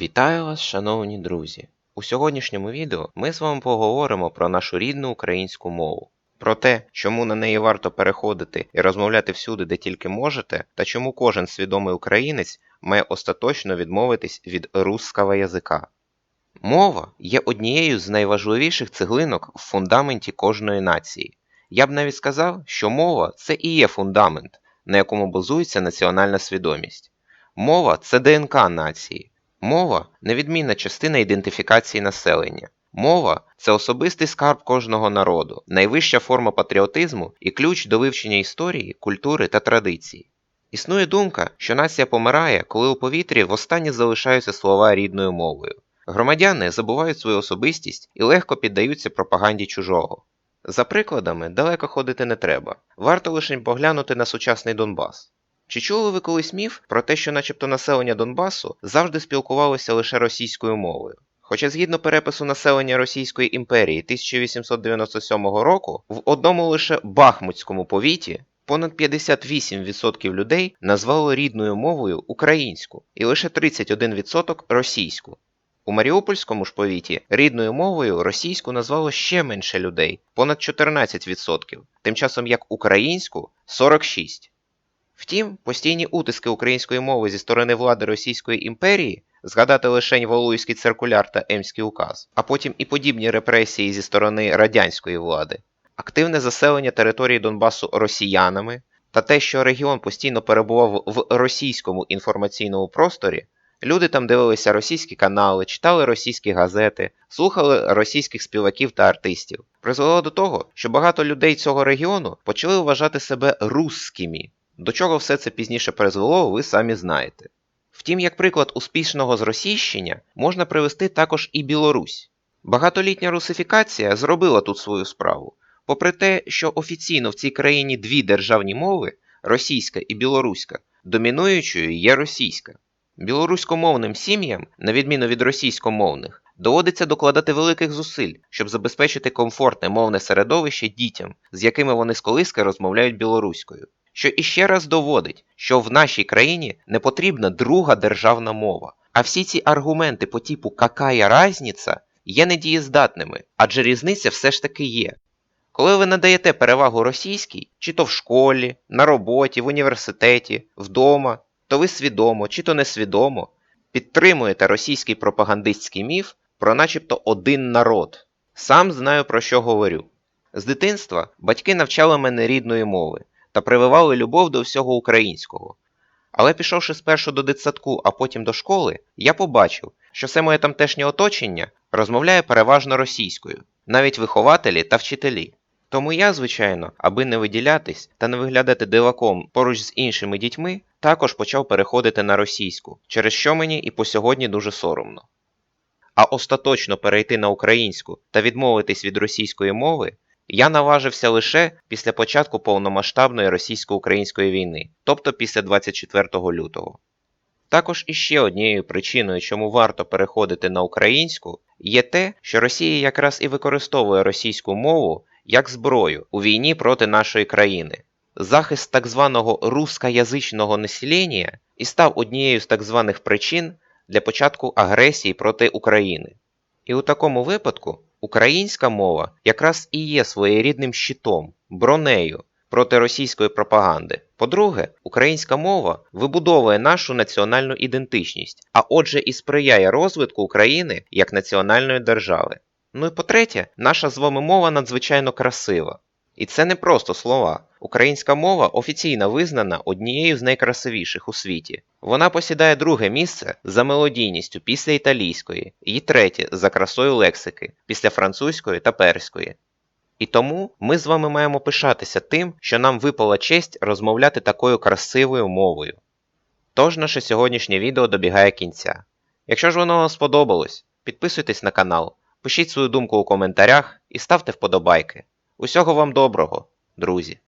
Вітаю вас, шановні друзі! У сьогоднішньому відео ми з вами поговоримо про нашу рідну українську мову, про те, чому на неї варто переходити і розмовляти всюди, де тільки можете, та чому кожен свідомий українець має остаточно відмовитись від русского язика. Мова є однією з найважливіших цеглинок в фундаменті кожної нації. Я б навіть сказав, що мова це і є фундамент, на якому базується національна свідомість. Мова це ДНК нації. Мова невідмінна частина ідентифікації населення. Мова це особистий скарб кожного народу, найвища форма патріотизму і ключ до вивчення історії, культури та традиції. Існує думка, що нація помирає, коли у повітрі востаннє залишаються слова рідною мовою. Громадяни забувають свою особистість і легко піддаються пропаганді чужого. За прикладами далеко ходити не треба, варто лише поглянути на сучасний Донбас. Чи чули ви колись міф про те, що начебто населення Донбасу завжди спілкувалося лише російською мовою? Хоча згідно перепису населення Російської імперії 1897 року, в одному лише Бахмутському повіті понад 58% людей назвало рідною мовою українську і лише 31% російську. У Маріупольському ж повіті рідною мовою російську назвало ще менше людей понад 14%, тим часом як українську 46%. Втім, постійні утиски української мови зі сторони влади Російської імперії, згадати лишень Валуївський циркуляр та Емський указ, а потім і подібні репресії зі сторони радянської влади, активне заселення території Донбасу росіянами та те, що регіон постійно перебував в російському інформаційному просторі, люди там дивилися російські канали, читали російські газети, слухали російських співаків та артистів, призвело до того, що багато людей цього регіону почали вважати себе русскими. До чого все це пізніше призвело, ви самі знаєте. Втім, як приклад успішного зросійщення можна привести також і Білорусь. Багатолітня русифікація зробила тут свою справу, попри те, що офіційно в цій країні дві державні мови російська і білоруська, домінуючою є російська. Білоруськомовним сім'ям, на відміну від російськомовних, доводиться докладати великих зусиль, щоб забезпечити комфортне мовне середовище дітям, з якими вони з колиски розмовляють білоруською що іще раз доводить, що в нашій країні не потрібна друга державна мова. А всі ці аргументи по типу «какая разниця» є недієздатними, адже різниця все ж таки є. Коли ви надаєте перевагу російській, чи то в школі, на роботі, в університеті, вдома, то ви свідомо чи то несвідомо підтримуєте російський пропагандистський міф про начебто один народ. Сам знаю про що говорю. З дитинства батьки навчали мене рідної мови та прививали любов до всього українського. Але пішовши спершу до дитсадку, а потім до школи, я побачив, що все моє тамтешнє оточення розмовляє переважно російською, навіть вихователі та вчителі. Тому я, звичайно, аби не виділятись та не виглядати диваком поруч з іншими дітьми, також почав переходити на російську, через що мені і по сьогодні дуже соромно. А остаточно перейти на українську та відмовитись від російської мови я наважився лише після початку повномасштабної російсько-української війни, тобто після 24 лютого. Також іще однією причиною, чому варто переходити на українську, є те, що Росія якраз і використовує російську мову як зброю у війні проти нашої країни. Захист так званого рускоязичного населення і став однією з так званих причин для початку агресії проти України. І у такому випадку Українська мова якраз і є своєрідним щитом, бронею проти російської пропаганди. По-друге, українська мова вибудовує нашу національну ідентичність, а отже, і сприяє розвитку України як національної держави. Ну і по-третє, наша з вами мова надзвичайно красива. І це не просто слова. Українська мова офіційно визнана однією з найкрасивіших у світі. Вона посідає друге місце за мелодійністю після італійської, і третє за красою лексики після французької та перської. І тому ми з вами маємо пишатися тим, що нам випала честь розмовляти такою красивою мовою. Тож наше сьогоднішнє відео добігає кінця. Якщо ж воно вам сподобалось, підписуйтесь на канал, пишіть свою думку у коментарях і ставте вподобайки. Усього вам доброго, друзі!